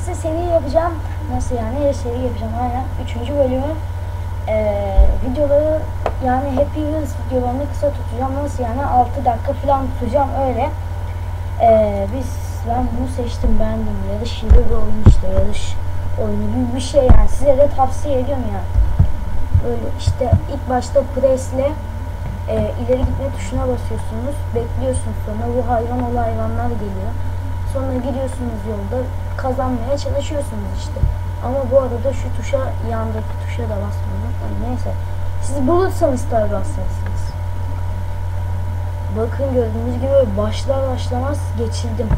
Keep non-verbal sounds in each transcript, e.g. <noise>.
hepinizle seri yapacağım. Nasıl yani seri yapacağım aynen. Üçüncü bölümü ee, videoları yani Happy Wheels videolarını kısa tutacağım. Nasıl yani 6 dakika falan tutacağım öyle. Ee, biz ben bunu seçtim beğendim. Yarış gibi bir oyun işte yarış oyunu gibi bir şey yani. Size de tavsiye ediyorum ya. Böyle işte ilk başta presle e, ileri gitme tuşuna basıyorsunuz. Bekliyorsunuz sonra bu hayvan ol hayvanlar geliyor. Sonra gidiyorsunuz yolda kazanmaya çalışıyorsunuz işte. Ama bu arada şu tuşa yandaki tuşa da basmayın. Yani neyse. Siz bulursanız tabi basarsınız. Bakın gördüğünüz gibi başlar başlamaz geçildim.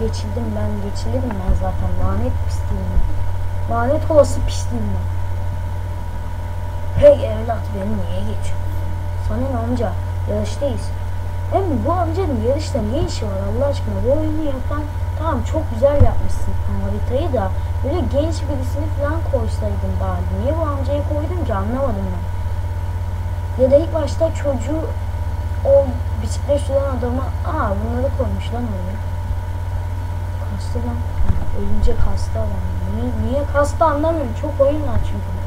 Geçildim ben geçilirim ben zaten lanet pisliğim. Lanet olası pisliğim. Hey evlat beni niye geçiyorsun? Sana ne amca yarıştayız. Hem bu amcanın yarışta ne işi var Allah aşkına bu oyunu yapan tamam çok güzel yapmışsın haritayı da böyle genç birisini falan koysaydın bari. Niye bu amcayı koydun ki anlamadım ben. Ya da ilk başta çocuğu o bisiklet süren adamı aa bunları koymuş lan oraya. Kastı lan. Ölünce kastı adam. Niye, niye kastı anlamıyorum. Çok oyun var çünkü.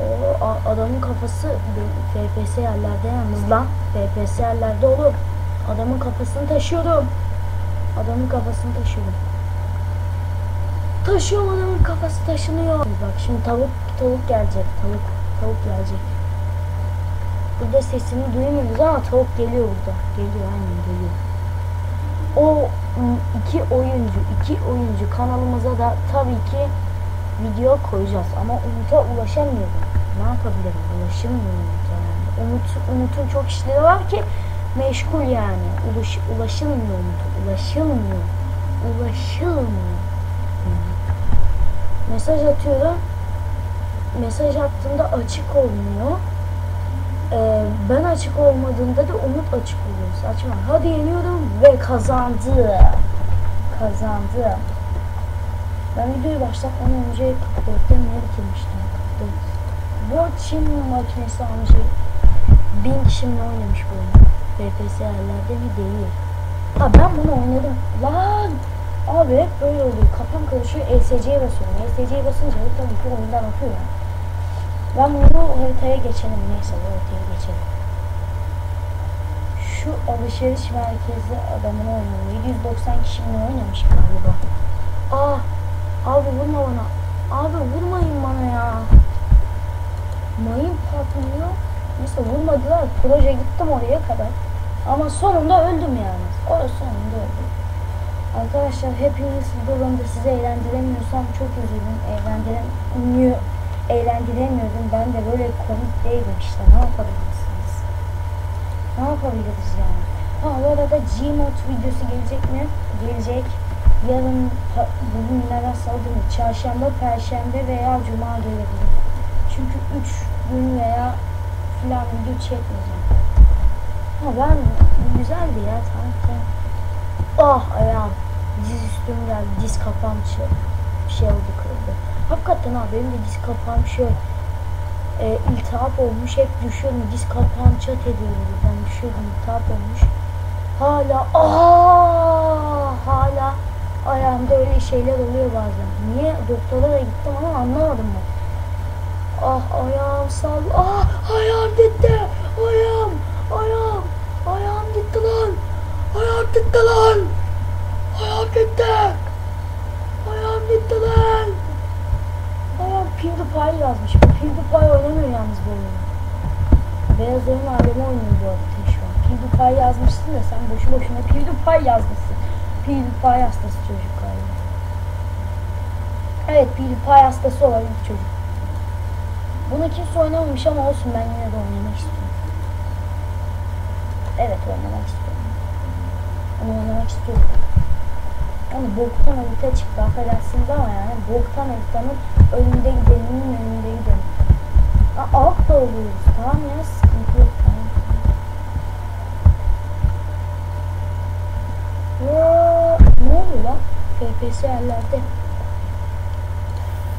O a- adamın kafası FPS yerlerde yalnız lan. FPS yerlerde olur. Adamın kafasını taşıyorum. Adamın kafasını taşıyorum. Taşıyorum adamın kafası taşınıyor. Bak şimdi tavuk tavuk gelecek. Tavuk tavuk gelecek. Burada sesini duymuyoruz ama tavuk geliyor burada. Geliyor aynen geliyor. O iki oyuncu, iki oyuncu kanalımıza da tabii ki video koyacağız ama Umut'a ulaşamıyorum. Ne yapabilirim? Ulaşamıyorum Umut'a yani. Umut, Umut'un çok işleri var ki meşgul yani. Ulaş, ulaşılmıyor Umut'a. Ulaşılmıyor. Ulaşılmıyor. Yani. Mesaj atıyorum. Mesaj attığımda açık olmuyor. Ee, ben açık olmadığında da Umut açık oluyor. Saçma. Hadi yeniyorum ve kazandı. Kazandı. Ben videoyu başlatmadan önce 44'te ne bitirmiştim? 44. Bu Çin makinesi amca bin kişi mi oynamış bu oyunu? FPS yerlerde mi değil? Ha ben bunu oynadım. Lan! Abi hep böyle oluyor. Kafam karışıyor. ESC'ye basıyorum. ESC'ye basınca tabii ki oyundan atıyor. Ben bunu haritaya geçelim. Neyse bu haritaya geçelim. Şu alışveriş merkezi adamını oynuyor. 790 kişi mi oynamış galiba. Ah! Abi vurma bana. Abi vurmayın bana ya. Mayın patlıyor. Neyse vurmadılar. Proje gittim oraya kadar. Ama sonunda öldüm yani. Orada sonunda öldüm. Arkadaşlar hepiniz videolarımda sizi eğlendiremiyorsam çok üzüldüm. Eğlendiremiyor, eğlendiremiyordum. Ben de böyle komik değilim işte. Ne yapabilirsiniz? Ne yapabiliriz yani? Ha bu arada Gmod videosu gelecek mi? Gelecek. Yarın bugün ne rastladım? Çarşamba, Perşembe veya Cuma gelebilir. Çünkü 3 gün veya filan video çekmeyeceğim. Ha ben güzeldi ya tamam. Ah ayağım. Diz üstüm geldi. Diz kapağım şey, şey oldu kırıldı. Hakikaten ha benim de diz kapağım şey e, iltihap olmuş. Hep düşüyorum. Diz kapağım çat ediyor. Ben düşüyorum. iltihap olmuş. Hala aa hala ayağımda öyle şeyler oluyor bazen. Niye? Doktora da gittim ama anlamadım ben. Ah ayağım sal. Ah ayağım gitti. Ayağım. Ayağım. Ayağım gitti lan. Ayağım gitti lan. Ayağım gitti. Ayağım gitti lan. Ayağım PewDiePie yazmış. PewDiePie oynamıyor yalnız bu oyunu. Beyaz oyun alemi oynuyor bu arada şu an. PewDiePie yazmışsın da sen boşu boşuna PewDiePie yazmışsın. PewDiePie hastası çocuk galiba. Evet PewDiePie hastası olabilir çocuk. Bunu kimse oynamamış ama olsun ben yine de oynamak istiyorum. Evet oynamak istiyorum. Onu oynamak istiyorum. Yani boktan harita çıktı affedersiniz ama yani boktan haritanın önünde gideninin önünde gidenin. Ha, alt da oluyoruz tamam ya sıkıntı yok. Tamam. Ya, ne oluyor lan? FPS yerlerde.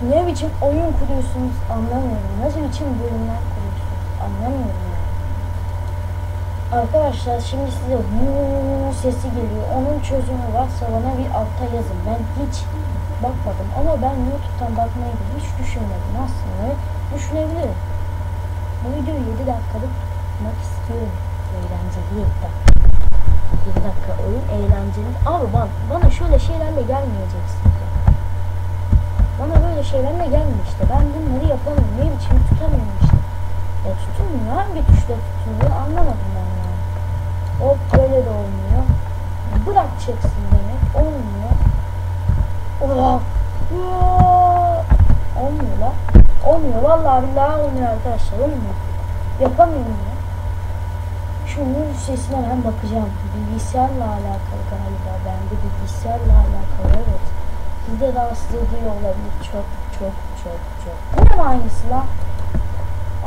Ne biçim oyun kuruyorsunuz anlamıyorum. Nasıl biçim bölümler kuruyorsunuz anlamıyorum yani. Arkadaşlar şimdi size bu sesi geliyor. Onun çözümü varsa bana bir altta yazın. Ben hiç bakmadım ama ben YouTube'dan bakmayı hiç düşünmedim. Aslında düşünebilirim. Bu videoyu 7 dakikalık tutmak istiyorum. Eğlenceli 7 dakika. 7 dakika oyun eğlenceli. Abi bana, bana şöyle şeylerle gelmeyeceksin. Bana böyle şeylerle gelme işte. Ben bunları yapamıyorum. Ne biçim tutamıyorum işte. Ya tutulmuyor. Hangi tuşla tutuluyor anlamadım ben ya. Hop böyle de olmuyor. Bırakacaksın demek. Olmuyor. Oha. Olmuyor la. Olmuyor. Vallahi billahi olmuyor arkadaşlar. Olmuyor. Yapamıyorum ya. Şunun sesine ben bakacağım. Bilgisayarla alakalı galiba. Bende bilgisayarla alakalı evet. Bir de rahatsız ediyor olabilir. Çok çok çok çok. Bu ne aynısı lan?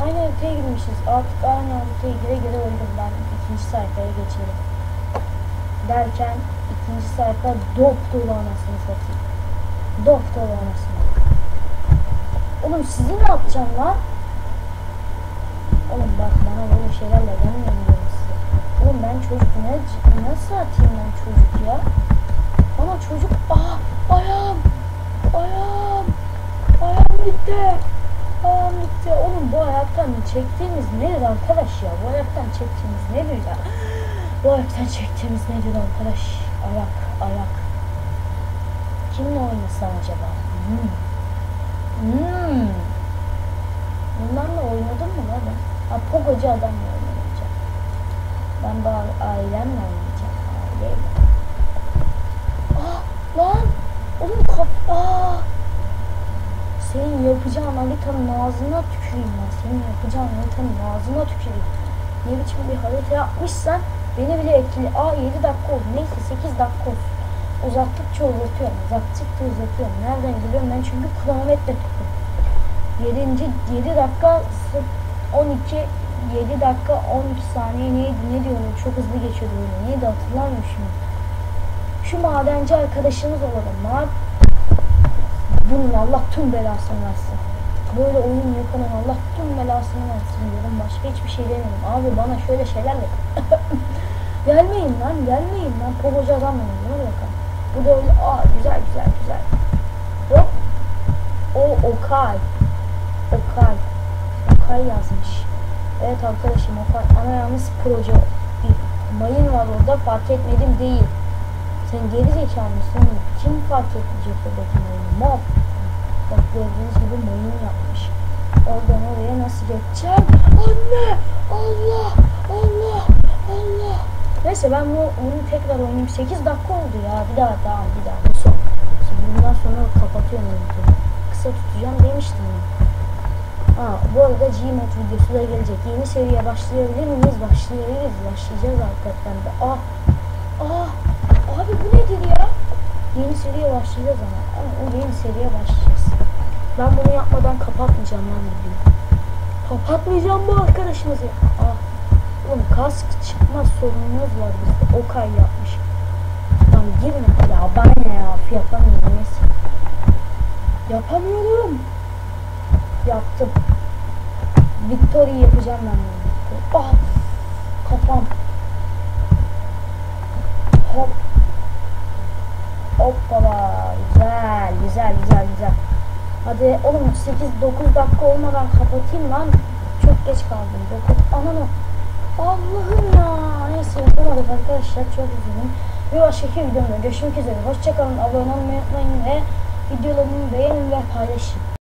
Aynı haritaya girmişiz. Artık aynı haritaya gire gire öldüm ben. ikinci sayfaya geçelim. Derken ikinci sayfa dop dolu anasını satayım. Dop dolu anasını. Oğlum sizi ne yapacağım lan? Oğlum bak bana böyle şeylerle gelmeyin diyorum size. Oğlum ben ne, nasıl atayım ben çocuk ya? Bana çocuk... Ah ayağım! Ayağım! Ayağım gitti! Ayağım gitti. Oğlum bu ayaktan çektiğimiz nedir arkadaş ya? Bu ayaktan çektiğimiz nedir ya? Bu ayaktan çektiğimiz nedir arkadaş? Ayak, ayak. Kimle oynasam acaba? Hmm. Hmm. Bunlarla oynadım mı lan ben? Ha Pogocu adamla oynayacağım. Ben bari ailemle oynayacağım. Aileyle. Ah lan! Oğlum kap... Aa! Senin yapacağın haritanın ağzına tüküreyim ben. Senin yapacağın haritanın ağzına tüküreyim. Ne biçim bir harita yapmışsan beni bile etkili. Aa 7 dakika oldu. Neyse 8 dakika olsun. Uzattıkça uzatıyorum. Uzattıkça uzatıyorum. Nereden geliyorum ben çünkü kronometre tuttum. 7. 7 dakika 12 7 dakika 12 saniye neydi ne diyorum çok hızlı geçiyordu oyunu. Neydi hatırlamıyorum şimdi. Şu madenci arkadaşımız olalım. Mad bunun Allah tüm belasını versin. Böyle oyun yapanın Allah tüm belasını versin diyorum. Başka hiçbir şey demiyorum. Abi bana şöyle şeylerle <laughs> gelmeyin lan gelmeyin lan. Pogocu adam benim. Ne bakalım. Bu da öyle. Aa güzel güzel güzel. Hop. O Okay. Okay. Okay yazmış. Evet arkadaşım Okay. Ama yalnız proje. Mayın var orada fark etmedim değil. Sen geri zekalı mısın? Kim fark etmeyecek oradaki mayını? Mob. Bak gördüğünüz gibi mayın yapmış. Oradan oraya nasıl geçeceğim? Anne! Allah! Allah! Allah! Neyse ben bu oyunu tekrar oynayayım. 8 dakika oldu ya. Bir daha daha bir daha. Son. Bundan sonra kapatıyorum. Kısa tutacağım demiştim ya. Ha, bu arada Gmod videosu da gelecek. Yeni seriye başlayabilir miyiz? Başlayabiliriz. Başlayacağız hakikaten de. Ah! Ah! Abi bu nedir ya? Yeni seriye başlayacağız ama. Ama o yeni seriye başlayacağız. Ben bunu yapmadan kapatmayacağım lan videoyu. Kapatmayacağım bu arkadaşımızı. Ah. Oğlum kask çıkmaz sorunumuz var bizde. Okay yapmış. Lan girme. Ya bana ne ya? Yapamıyorum neyse. Yapamıyorum. Yaptım. Victory yapacağım ben bunu. Ah. Kafam. Hop. Hoppala. Güzel, güzel, güzel, güzel. Hadi oğlum 8-9 dakika olmadan kapatayım lan. Çok geç kaldım. 9 ananı. Allah'ım ya. Neyse yapamadık arkadaşlar. Çok üzgünüm. Bir başka videomda görüşmek üzere. Hoşçakalın. Abone olmayı unutmayın ve videolarımı beğenin ve paylaşın.